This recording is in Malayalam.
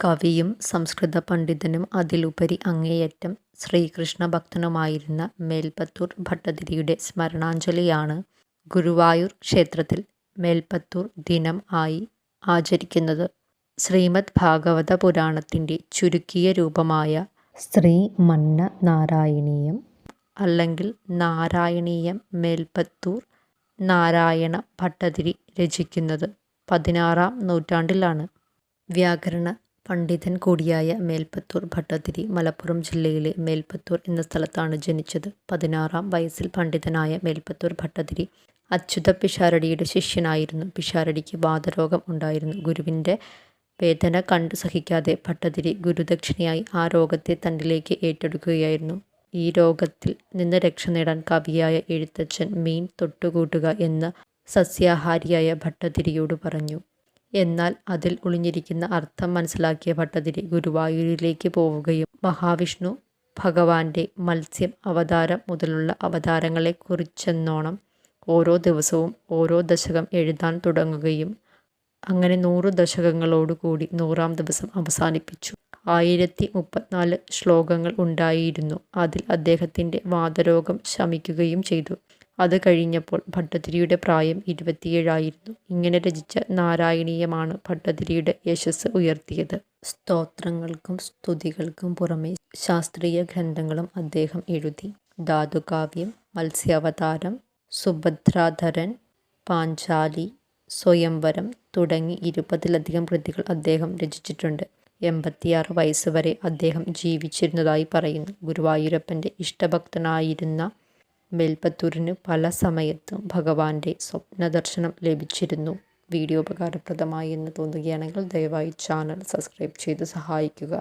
കവിയും സംസ്കൃത പണ്ഡിതനും അതിലുപരി അങ്ങേയറ്റം ശ്രീകൃഷ്ണ ഭക്തനുമായിരുന്ന മേൽപ്പത്തൂർ ഭട്ടതിരിയുടെ സ്മരണാഞ്ജലിയാണ് ഗുരുവായൂർ ക്ഷേത്രത്തിൽ മേൽപ്പത്തൂർ ദിനം ആയി ആചരിക്കുന്നത്. ശ്രീമദ് ഭാഗവത പുരാണത്തിന്റെ ചുരുക്കിയ രൂപമായ ശ്രീ മന്ന നാരായണീയം അല്ലെങ്കിൽ നാരായണീയം മേൽപ്പത്തൂർ നാരായണ ഭട്ടതിരി രചിക്കുന്നത് പതിനാറാം നൂറ്റാണ്ടിലാണ്. വ്യാകരണ പണ്ഡിതൻ കൂടിയായ മേൽപ്പത്തൂർ ഭട്ടതിരി മലപ്പുറം ജില്ലയിലെ മേൽപ്പത്തൂർ എന്ന സ്ഥലത്താണ് ജനിച്ചത്. പതിനാറാം വയസ്സിൽ പണ്ഡിതനായ മേൽപ്പത്തൂർ ഭട്ടതിരി അച്യുത പിഷാരടിയുടെ ശിഷ്യനായിരുന്നു. പിഷാരടിക്ക് വാതരോഗം ഉണ്ടായിരുന്നു. ഗുരുവിന്റെ വേദന കണ്ടു സഹിക്കാതെ ഭട്ടതിരി ഗുരുദക്ഷിണയായി ആ രോഗത്തെ തന്നിലേക്ക് ഏറ്റെടുക്കുകയായിരുന്നു. ഈ രോഗത്തിൽ നിന്ന് രക്ഷ നേടാൻ കവിയായ എഴുത്തച്ഛൻ മീൻ തൊട്ടുകൂട്ടുക എന്ന സസ്യാഹാരിയായ ഭട്ടതിരിയോട് പറഞ്ഞു. എന്നാൽ അതിൽ ഒളിഞ്ഞിരിക്കുന്ന അർത്ഥം മനസ്സിലാക്കിയ ഭട്ടതിരി ഗുരുവായൂരിലേക്ക് പോവുകയും മഹാവിഷ്ണു ഭഗവാന്റെ മത്സ്യം അവതാരം മുതലുള്ള അവതാരങ്ങളെക്കുറിച്ചെന്നോണം ഓരോ ദിവസവും ഓരോ ദശകം എഴുതാൻ തുടങ്ങുകയും അങ്ങനെ നൂറ് ദശകങ്ങളോടുകൂടി നൂറാം ദിവസം അവസാനിപ്പിച്ചു. ആയിരത്തി മുപ്പത്തിനാല് ശ്ലോകങ്ങൾ ഉണ്ടായിരുന്നു. അതിൽ അദ്ദേഹത്തിന്റെ വാതരോഗം ശമിക്കുകയും ചെയ്തു. അത് കഴിഞ്ഞപ്പോൾ ഭട്ടതിരിയുടെ പ്രായം ഇരുപത്തിയേഴായിരുന്നു. ഇങ്ങനെ രചിച്ച നാരായണീയമാണ് ഭട്ടതിരിയുടെ യശസ്സ് ഉയർത്തിയത്. സ്തോത്രങ്ങൾക്കും സ്തുതികൾക്കും പുറമെ ശാസ്ത്രീയ ഗ്രന്ഥങ്ങളും അദ്ദേഹം എഴുതി. ധാതുകാവ്യം, മത്സ്യാവതാരം, സുഭദ്രാധരൻ, പാഞ്ചാലി, സ്വയംവരം തുടങ്ങി ഇരുപതിലധികം കൃതികൾ അദ്ദേഹം രചിച്ചിട്ടുണ്ട്. എൺപത്തിയാറ് വയസ്സ് വരെ അദ്ദേഹം ജീവിച്ചിരുന്നതായി പറയുന്നു. ഗുരുവായൂരപ്പന്റെ ഇഷ്ടഭക്തനായിരുന്ന മേൽപ്പത്തൂരിന് പല സമയത്തും ഭഗവാന്റെ സ്വപ്ന ദർശനം ലഭിച്ചിരുന്നു. വീഡിയോ ഉപകാരപ്രദമായി എന്ന് തോന്നുകയാണെങ്കിൽ ദയവായി ചാനൽ സബ്സ്ക്രൈബ് ചെയ്ത് സഹായിക്കുക.